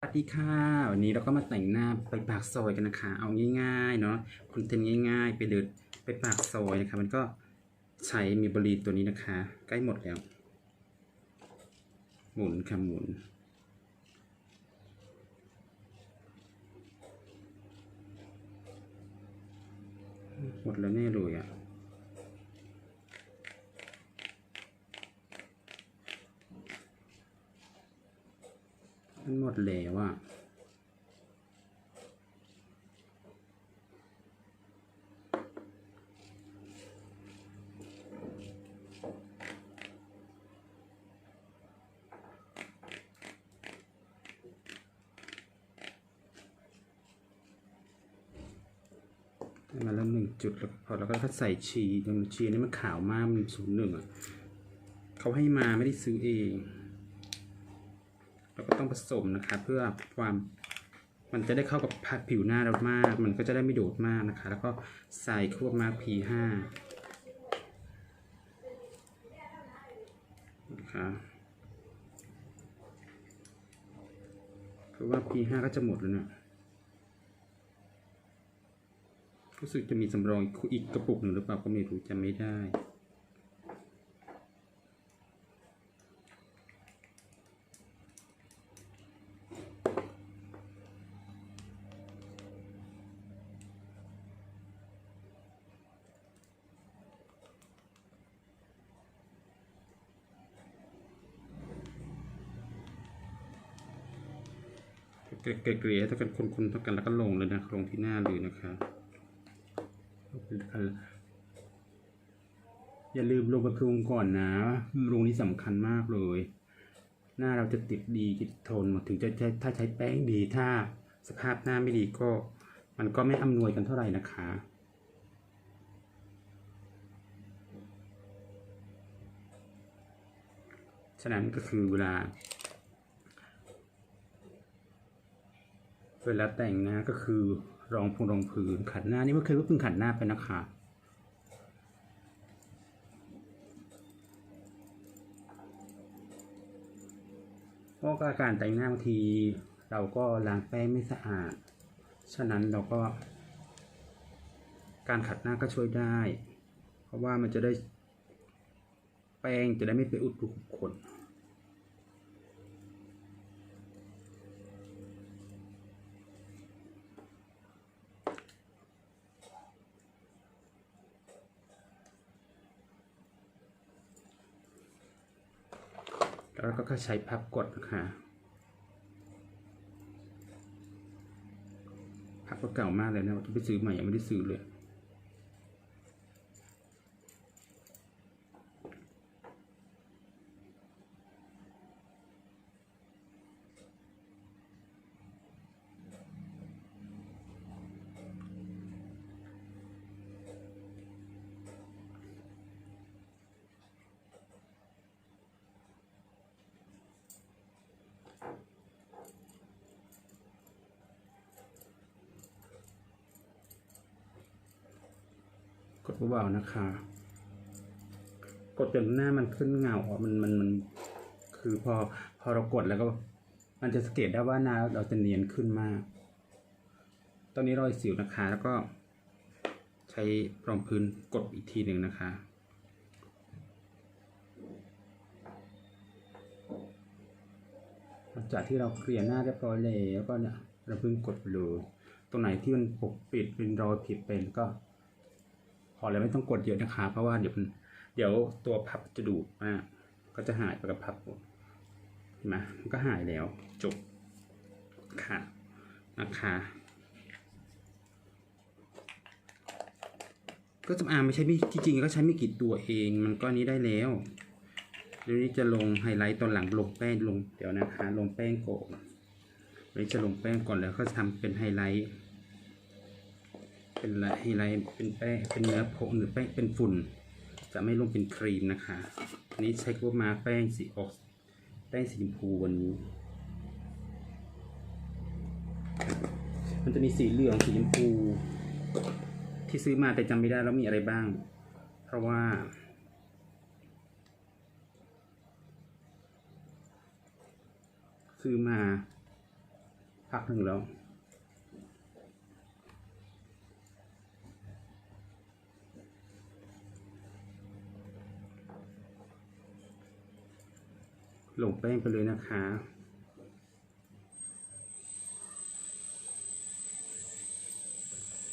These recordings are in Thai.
สวัสดีค่ะวันนี้เราก็มาแต่งหน้าไปปากซอยกันนะคะ เอาง่ายๆเนาะคอนเทนต์ง่ายๆ ไปเดินไปปากซอยนะคะ มันก็ใช้มีบรีตัวนี้นะคะ ใกล้หมดแล้ว หมุนค่ะหมุน หมดแล้วแน่เลยอะ มันหมดแล้วอะให้มาเริ่มหนึ่งจุดแล้วพอแล้วก็ใส่ชีตรงชีนี่มันขาวมากมันศูนย์หนึ่งอะเขาให้มาไม่ได้ซื้อเอง ต้องผสมนะคะ เพื่อความมันจะได้เข้ากับผัดผิวหน้าเรามาก มันก็จะได้ไม่โดดมากนะคะ แล้วก็ใส่ครวบมาร์ก P5 นะคะคือว่า P5 ก็จะหมดแล้วเนี่ยรู้สึกจะมีสำรองอีกกระปุกหนึ่งหรือเปล่าก็ไม่รู้จำไม่ได้ เกลี่ยๆถ้ากันคนๆเท่ากันแล้วก็ลงเลยนะลงที่หน้าเลยนะคะอย่าลืมลงกระพุงก่อนนะลงนี้สำคัญมากเลย หน้าเราจะติดดีติดทนถึงจะใช้ถ้าใช้แป้งดีถ้าสภาพหน้าไม่ดีก็ มันก็ไม่อำนวยกันเท่าไหร่นะคะฉะนั้นก็คือเวลา เวลาแต่งหน้าก็คือรองพงรองพื้นขัดหน้านี่เมื่อเคยว่าเพิ่งขัดหน้าไปนะคะเพราะาการแต่งหน้าบางทีเราก็ล้างแป้งไม่สะอาด ฉะนั้นเราก็ การขัดหน้าก็ช่วยได้ เพราะว่ามันจะได้ แป้งจะได้ไม่ไปอุดรูขุมขน แล้วก็ใช้พับกดนะคะพับก็เก่ามากเลยนะที่ไปซื้อใหม่ยังไม่ได้ซื้อเลย เบาๆนะคะ กดจนหน้ามันขึ้นเงาอะมันมันมันคือพอพอเรากดแล้วก็ มันจะสังเกตได้ว่าหน้าเราจะเนียนขึ้นมาก ตอนนี้รอยสิวนะคะ แล้วก็ใช้รองพื้นกดอีกทีหนึ่งนะคะหลังจากที่เราเคลียร์หน้าเรียบร้อยแล้วก็เนี่ยเราเพิ่งกดไปเลยตรงไหนที่มันปกปิดเป็นรอยผิดเป็นก็ พอแล้วไม่ต้องกดเยอะนะคะ เพราะว่าเดี๋ยวเดี๋ยวตัวพับจะดูดมากก็จะหายไปกับพับเห็นไหมมันก็หายแล้วจบค่ะนะคะก็สำอางไม่ใช่ไม่จริงๆก็ใช้ไม่กี่ตัวเอง มันก็นี้ได้แล้วเดี๋ยวนี้จะลงไฮไลท์ตอนหลังลงแป้งลงเดี๋ยวนะคะลงแป้งก่อนเดี๋ยวจะลงแป้งก่อนแล้วก็ทำเป็นไฮไลท์ เป็นละไฮไลท์เป็นแป้งเป็นเนื้อผงหรือแป้งเป็นฝุ่น จะไม่ลงเป็นครีมนะคะอันนี้ใช้ก็มาแป้งสีออกแป้งสีชมพูวันนี้ มันจะมีสีเหลืองสีชมพู ที่ซื้อมาแต่จำไม่ได้แล้วมีอะไรบ้าง เพราะว่าซื้อมาพักหนึ่งแล้ว ลงแป้งไปเลยนะคะ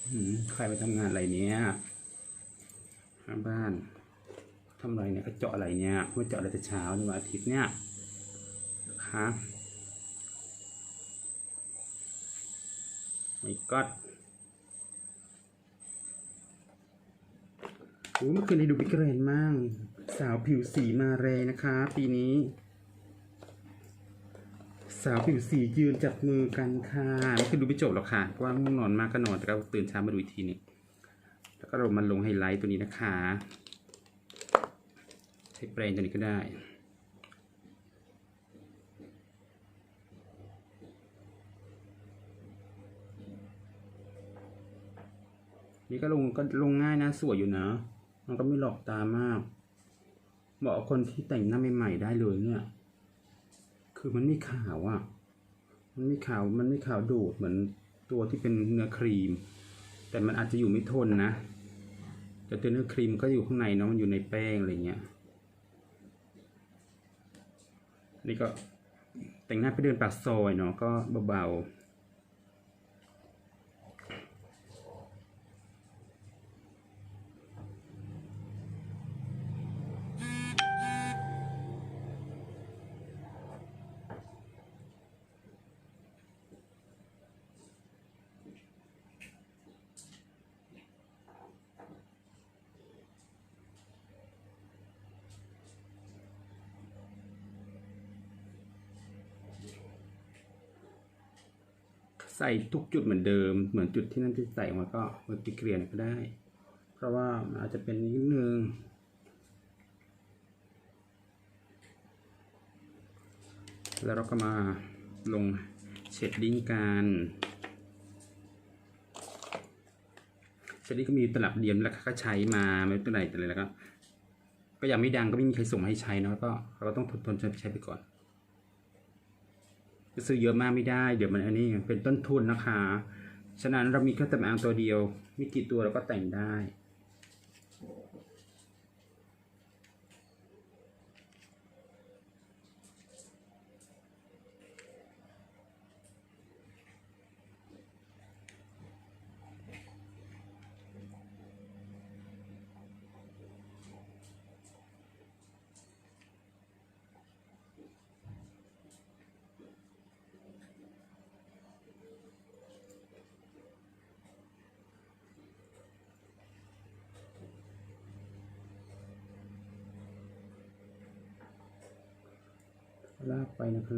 หืมใครไปทำงานอะไรเนี่ยข้างบ้านทำอะไรเนี่ยก็เจาะอะไรเนี่ยไม่เจาะอะไรแต่เช้านี่วันอาทิตย์เนี่ยนะคะไม่ก็โอ้เมื่อคืนได้ดูบิ๊กเรนมาก สาวผิวสีมาแรงนะคะ ปีนี้ สาวผิวสียืนจับมือกันค่ะไม่เคยดูไม่จบหรอกค่ะเพราะว่าง่วงนอนมากก็นอนแต่ก็ตื่นเช้ามาดูอีกทีหนึงแล้วก็เรามาลงไฮไลท์ตัวนี้นะคะใช้แปรงตัวนี้ก็ได้นี่ก็ลงก็ลงง่ายนะสวยอยู่นะ มันก็ไม่หลอกตามากเหมาะคนที่แต่งหน้าใหม่ๆได้เลยเนี่ย คือมันไม่ขาวอะ่ะ มันไม่ขาว มันไม่ขาวโดดเหมือนตัวที่เป็นเนื้อครีม แต่มันอาจจะอยู่ไม่ทนนะ แต่ตัวเนื้อครีมก็อยู่ข้างในเนาะ มันอยู่ในแป้งอะไรเงี้ย นี่ก็แต่งหน้าไปเดินปากซอยเนาะ ก็เบาๆ ใส่ทุกจุดเหมือนเดิม เหมือนจุดที่นั่นที่ใส่ออกมาก็มื่อกี้เกลียนก็ได้ เพราะว่ามันอาจจะเป็นนิดนึงแล้วเราก็มาลงเชดดิ้งกันเชดดิ้งก็มีตลับเดียมแล้วก็ใช้มาไม่เป็นไรแต่เลยแล้วก็ก็ยังไม่ดังก็ไม่มีใครส่งมาให้ใช้เนาะก็เราก็ต้องทนทนใช้ไปก่อน ซื้อเยอะมากไม่ได้ เดี๋ยวมันอันนี้เป็นต้นทุนนะคะ ฉะนั้นเรามีแค่แต่อ่างตัวเดียว มีกี่ตัวเราก็แต่งได้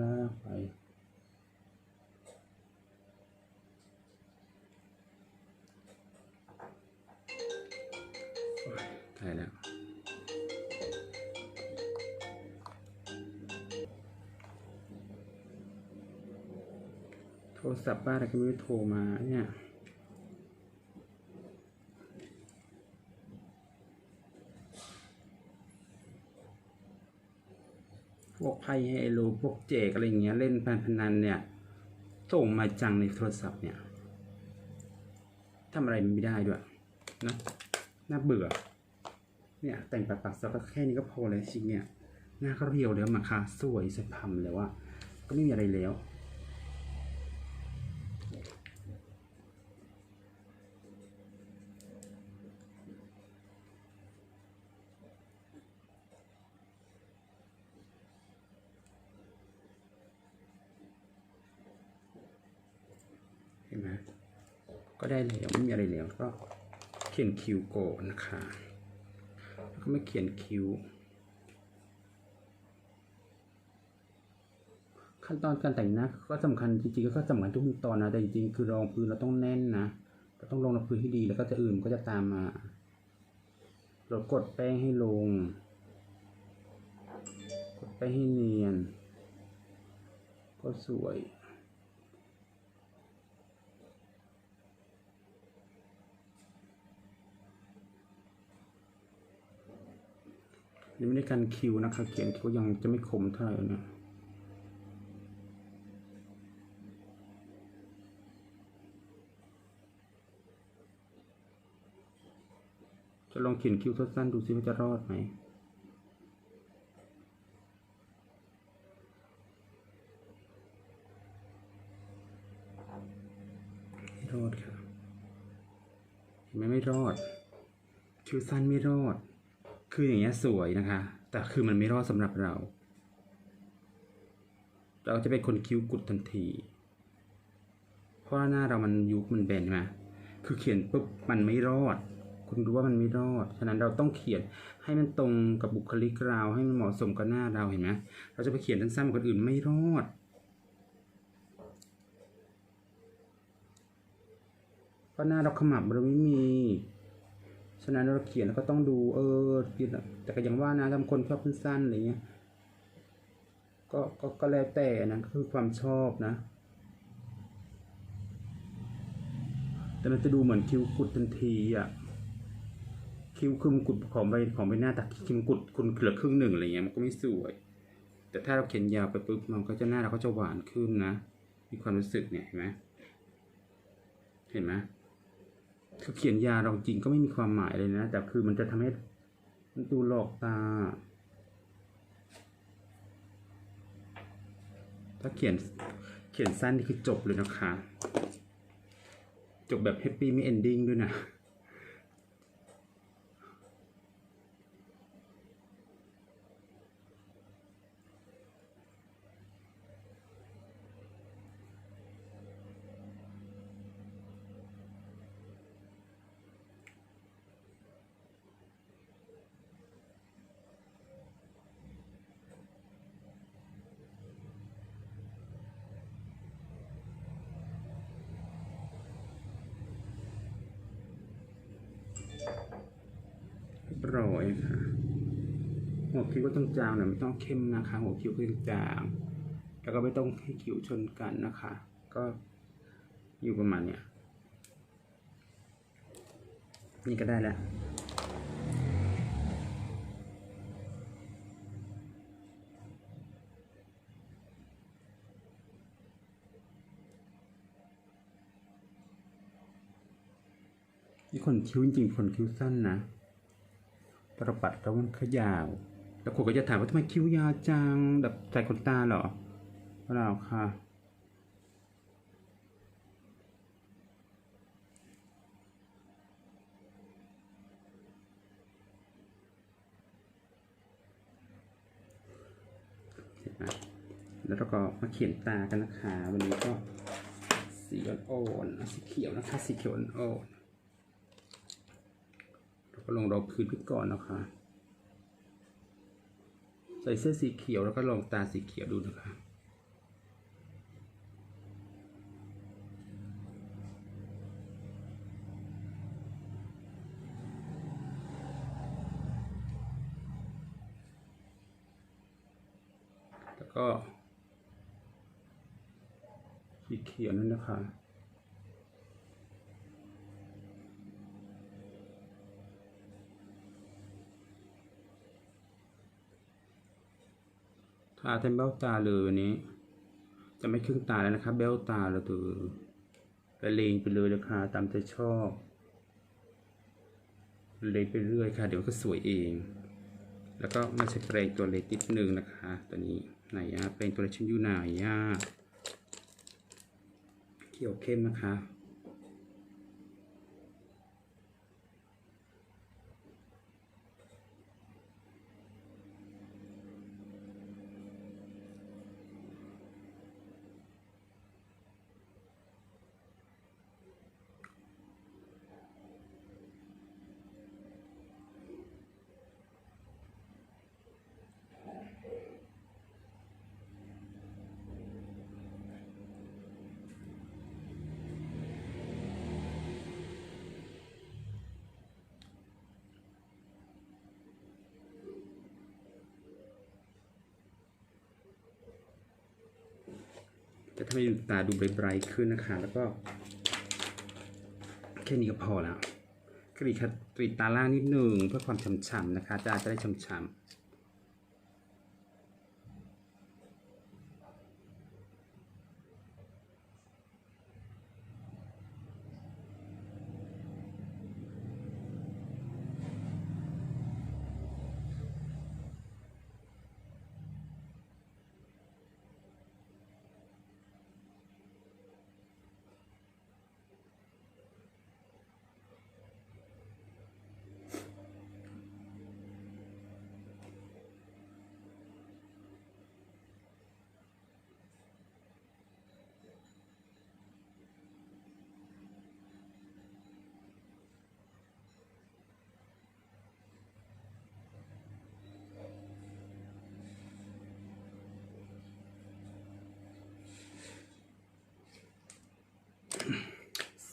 ลาไปอ้ยตายแล้วโทรศัพท์บ้านอะไรก็ไม่โทรมาเนี่ย พวกไพ่ไฮโลพวกเจกอะไรอย่างเงี้ยเล่นการพนันเนี่ยส่งมาจังในโทรศัพท์เนี่ยทำอะไรไม่ได้ด้วยนะน่าเบื่อ เนี่ยแต่งปากปากซอกก็แค่นี้ก็พอเลยจริงเนี่ยหน้าก็เรียวแล้วมาค่ะสวยสะพรมแล้วว่าก็ไม่มีอะไรแล้ว เห็นไหมก็ ได้แล้วไม่มีอะไรแล้วก็เขียนคิวโกนนะคะแล้วก็ไม่เขียนคิวขั้นตอนการแต่งหน้าก็สำคัญจริงๆก็สำคัญทุกขั้นตอนนะแต่จริงๆคือรองพื้นเราต้องแน่นนะเราต้องลงรองพื้นให้ดีแล้วก็จะอื่นก็จะตามมาเรากดแป้งให้ลง กดแป้งให้เนียน ก็สวย ยังไม่ได้การคิวนะครับเขียนคิวยังจะไม่คมเท่าไหร่เนี่ยจะลองเขียนคิวสั้นๆดูซิว่าจะรอดไหมรอดครับไม่ไม่รอดคิวสั้นไม่รอด คืออย่างเงี้ยสวยนะคะ แต่คือมันไม่รอดสำหรับเรา เราจะเป็นคนคิ้วกุดทันที เพราะหน้าเรามันยุบมันแบนใช่ไหมคือเขียนปุ๊บมันไม่รอด คุณรู้ว่ามันไม่รอด ฉะนั้นเราต้องเขียนให้มันตรงกับบุคลิกเราให้มันเหมาะสมกับหน้าเราเห็นไหมเราจะไปเขียนสั้นๆเหมือนคนอื่นไม่รอดเพราะหน้าเราขมับเราไม่มี ฉะนั้นเราเขียนก็ต้องดูเออแต่ก็อย่างว่านะบางคนชอบสั้นๆอะไรเงี้ยก็ก็ก็แล้วแต่นะก็คือความชอบนะ แต่มันจะดูเหมือนคิ้วกุดทันทีอะคิ้วคือมกุฎของใบของใบหน้าแต่คิ้วมกุฎคุณเหลือครึ่งหนึ่งอะไรเงี้ยมันก็ไม่สวย แต่ถ้าเราเขียนยาวไปปุ๊บมันก็จะหน้าเราก็จะหวานขึ้นนะ มีความรู้สึกเนี่ยเห็นไหมเห็นไหม คือเขียนยาเราจริงก็ไม่มีความหมายเลยนะ แต่คือมันจะทำให้ดูหลอกตา ถ้าเขียนเขียนสั้นนี่คือจบเลยนะคะ จบแบบแฮปปี้ไม่เอนดิ้งด้วยนะ เรียบร้อยค่ะหัวคิ้วก็ต้องจางหน่อยไม่ต้องเข้มนะคะ หัวคิ้วก็ต้อจาง แล้วก็ไม่ต้องให้คิ้วชนกันนะคะ ก็อยู่ประมาณเนี้ยนี่ก็ได้แล้วนี่คนคิ้วจริงๆคนคิ้วสั้นนะ ตรปัดแล้วมันขยาว แล้วคนก็จะถามว่าทำไมคิ้วยาวจังแบบใส่ขนตาเหรอเปล่าค่ะเห็นไหมแล้วเราก็มาเขียนตากันนะคะ วันนี้ก็สีอ่อนๆสีเขียวนะคะ สีเขียวอ่อน ล้วก็ลงรองพื้นไปก่อนนะคะ ใส่เสื้อสีเขียวแล้วก็ลองตาสีเขียวดูนะคะแล้วก็สีเขียวนั่นนะคะาเต็มเบ้าตาเลยวันนี้ จะไม่ครึ่งตาแล้วนะครับเบ้าตาเราตัวละเลงไปเลยนะคะตามใจชอบเลงไปเรื่อยค่ะ เดี๋ยวก็สวยเอง แล้วก็มาใช้แปรงตัวเล็กนิดนึงนะคะ ตัวนี้ไหนอะแปรงตัวเล็กชิ้นอยู่ไหนอะเขียวเข้มนะคะ ทำให้ตาดูไบรท์ขึ้นนะคะ แล้วก็ แค่นี้ก็พอแล้วกรีดตาล่างนิดหนึ่งเพื่อความฉ่ำๆนะคะจะจะได้ฉ่ำ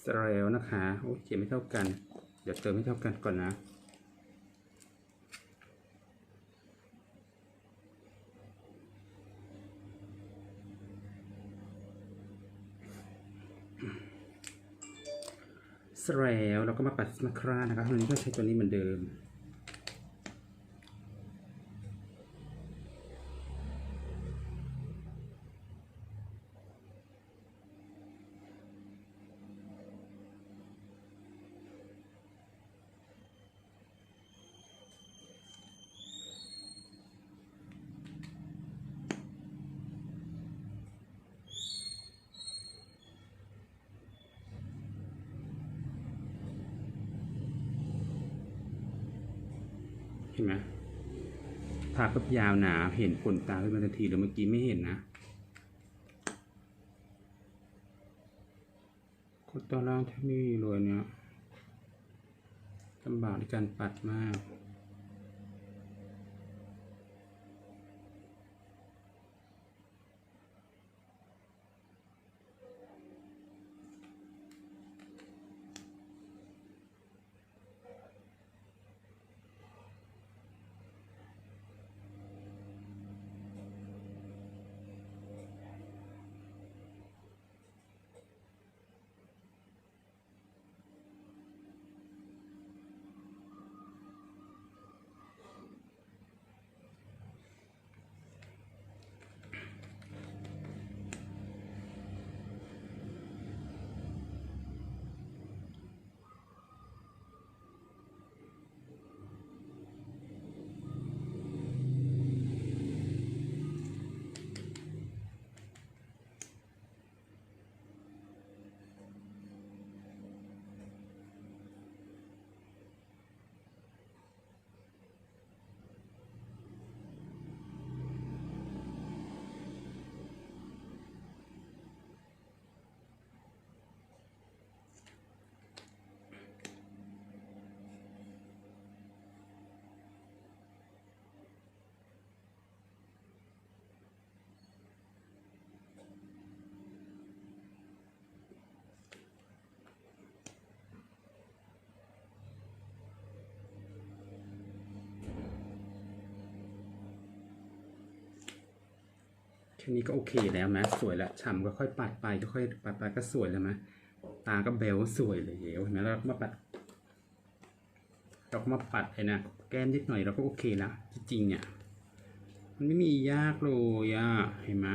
สเรลนะคะโอ้เขียนไม่เท่ากัน เดี๋ยวเติมไม่เท่ากันก่อนนะ สเรลเราก็มาปัดมาครานะครับตันนี้ก็ใช้ตัวนี้เหมือนเดิม เห็นไหมทาปุ๊บยาวหนา เห็นขนตาขึ้นมาทันทีเลยเมื่อกี้ไม่เห็นนะขนตาล่างแทบไม่มีเลยเนี่ยลำบากในการปัดมาก ค่นี้ก็โอเคแล้วนะสวยแล้วฉ่ำก็ค่อยปัดไปก็ค่อยปัดไปก็สวยแล้วนะตาก็เบลสวยเลยเดี๋ยวเห็นไหมเราก็มาปัดเราก็มาปัดไอ้นะแก้มนิดหน่อยเราก็โอเคแล้วจริงๆเนี่ยมันไม่มียากเลยอะเห็นไหม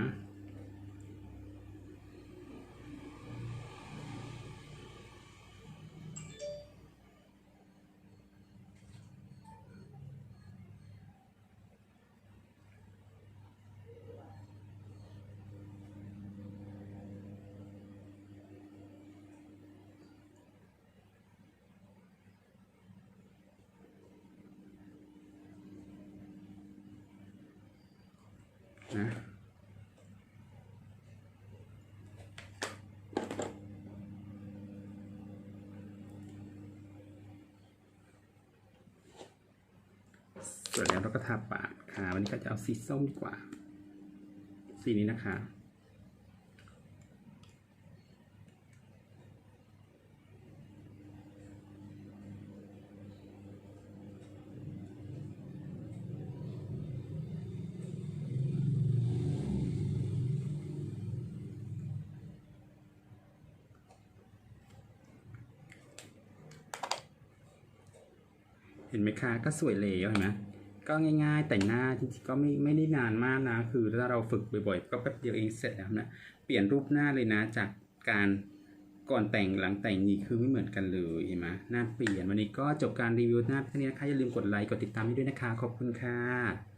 เสร็จแล้วเราก็ทาปากค่ะ วันนี้ก็จะเอาสีส้มดีกว่า สีนี้นะคะ เห็นไหมคะก็สวยเลยเห็นไหม ก็ง่ายๆ แต่งหน้าจริงๆก็ไม่ไม่ได้นานมากนะ คือถ้าเราฝึกบ่อยๆ ก็แป๊บเดียวเองเสร็จแล้วนะ เปลี่ยนรูปหน้าเลยนะจากการก่อนแต่งหลังแต่งนี่คือไม่เหมือนกันเลยเห็นไหมหน้าเปลี่ยนวันนี้ก็จบการรีวิวหน้าเท่านี้นะคะอย่าลืมกดไลค์กดติดตามให้ด้วยนะคะ ขอบคุณค่ะ